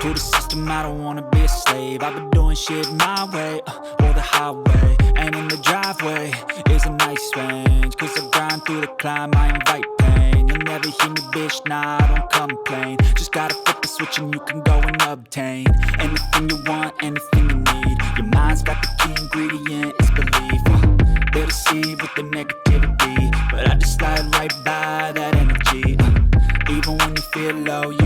To the system, I don't wanna be a slave. I've been doing shit my way, uh, or the highway. And in the driveway is a nice range. Cause I grind through the climb, I invite pain. You'll never hear me, bitch, nah, I don't complain. Just gotta flip the switch and you can go and obtain anything you want, anything you need. Your mind's got the key ingredient, it's belief. Uh, deceive with the negativity, but I just slide right by that energy. Uh, even when you feel low, you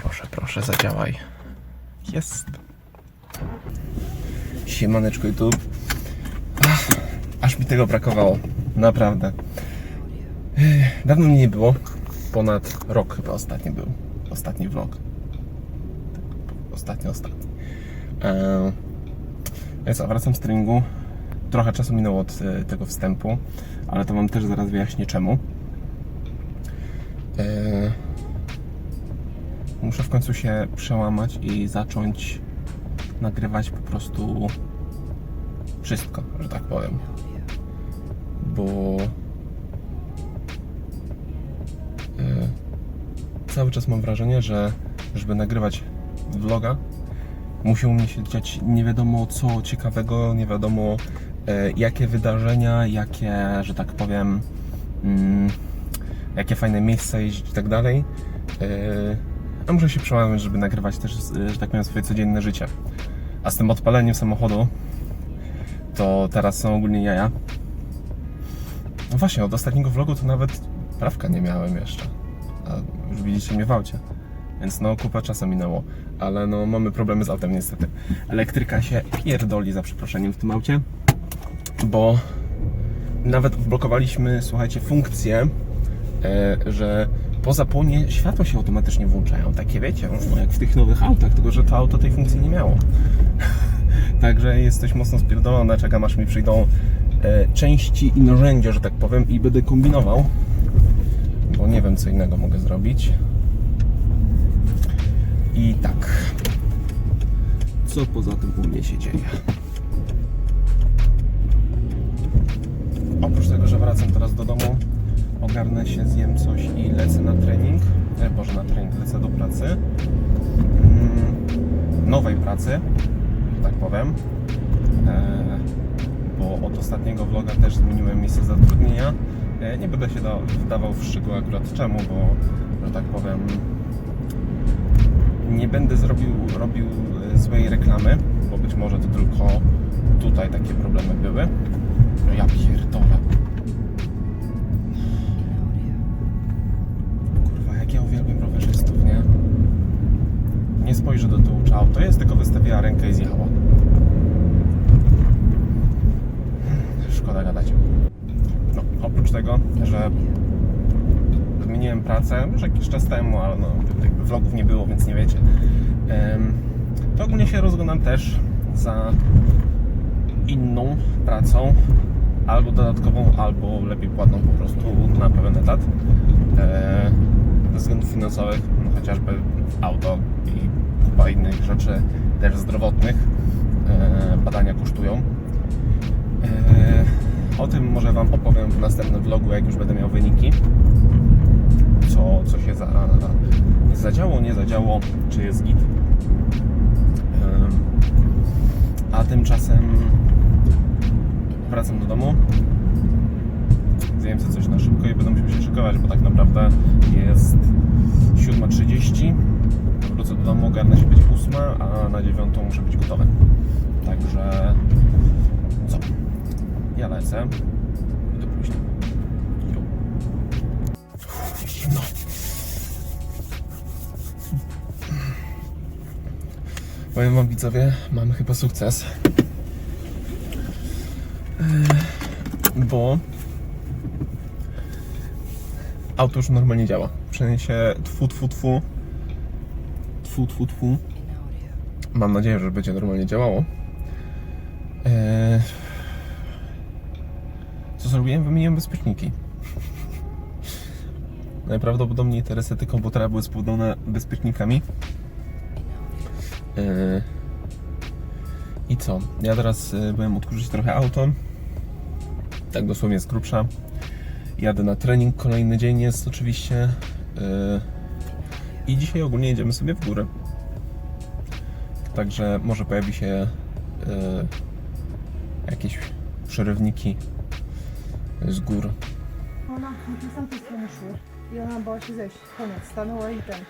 Proszę, proszę, zadziałaj. Jest. Siemaneczko YouTube. Ach, aż mi tego brakowało. Naprawdę. Dawno mnie nie było. Ponad rok chyba ostatni był. Ostatni vlog. Ostatni, ostatni. Eee, wracam z. Trochę czasu minęło od e, tego wstępu, ale to Wam też zaraz wyjaśnię czemu. Eee, muszę w końcu się przełamać i zacząć nagrywać po prostu wszystko, że tak powiem. Bo e, cały czas mam wrażenie, że żeby nagrywać vloga, musi u mnie się dziać nie wiadomo co ciekawego, nie wiadomo e, jakie wydarzenia, jakie, że tak powiem, mm, jakie fajne miejsca jeździć i tak dalej. E, a muszę się przełamać, żeby nagrywać też, e, że tak powiem, swoje codzienne życie. A z tym odpaleniem samochodu, to teraz są ogólnie jaja. No właśnie, od ostatniego vlogu to nawet prawka nie miałem jeszcze. A już widzicie mnie w aucie. Więc no, kupa czasu minęło. Ale no, mamy problemy z autem niestety. Elektryka się pierdoli, za przeproszeniem, w tym aucie. Bo nawet wblokowaliśmy, słuchajcie, funkcję, że po zapłonie światła się automatycznie włączają. Takie wiecie, no, jak w tych nowych autach, tylko że to auto tej funkcji nie miało. Także jesteś mocno spierdolona, czekam aż mi przyjdą e, części i narzędzia, że tak powiem, i będę kombinował, bo nie wiem co innego mogę zrobić. I tak. Co poza tym u mnie się dzieje? Oprócz tego, że wracam teraz do domu, ogarnę się, zjem coś i lecę na trening. E, Boże, na trening, lecę do pracy. Mm, nowej pracy, że tak powiem. E, bo od ostatniego vloga też zmieniłem miejsce zatrudnienia. E, nie będę się da, wdawał w szczegóły akurat czemu, bo, że tak powiem, nie będę zrobił, robił e, złej reklamy, bo być może to tylko tutaj takie problemy były. No Ja pierdolę. Spojrzy do tyłu, czy auto jest, tylko wystawiła rękę i zjechała. Szkoda gadać. No, oprócz tego, że zmieniłem pracę już jakiś czas temu, ale no, vlogów nie było, więc nie wiecie. To ogólnie się rozglądam też za inną pracą, albo dodatkową, albo lepiej płatną po prostu na pełen etat. E, finansowych, no chociażby auto i kupa innych rzeczy też zdrowotnych e, badania kosztują. E, o tym może Wam opowiem w następnym vlogu, jak już będę miał wyniki. Co, co się za, zadziało, nie zadziało, czy jest git. Em, A tymczasem wracam do domu. Zjem sobie coś na szybko i będę musiał się szykować, bo tak naprawdę jest 7.30. Wrócę do domu, ogarnę się być 8, a na 9 muszę być gotowy. Także co? Ja lecę. I do później. Zimno. Powiem wam widzowie, mamy chyba sukces. Bo auto już normalnie działa. Sensie tfu, tfu, tfu. Tfu, tfu, tfu. Mam nadzieję, że będzie normalnie działało. Eee, Co zrobiłem? Wymieniłem bezpieczniki. Najprawdopodobniej te resety komputera były spowodowane bezpiecznikami. Eee, I co? Ja teraz e, byłem odkurzyć trochę auto. Tak dosłownie z grubsza. Jadę na trening, kolejny dzień jest oczywiście. Eee, I dzisiaj ogólnie jedziemy sobie w górę. Także może pojawi się e, jakieś przerywniki z gór. Ona z tamtej strony szły i ona bała się zejść. Koniec, stanęła i ten.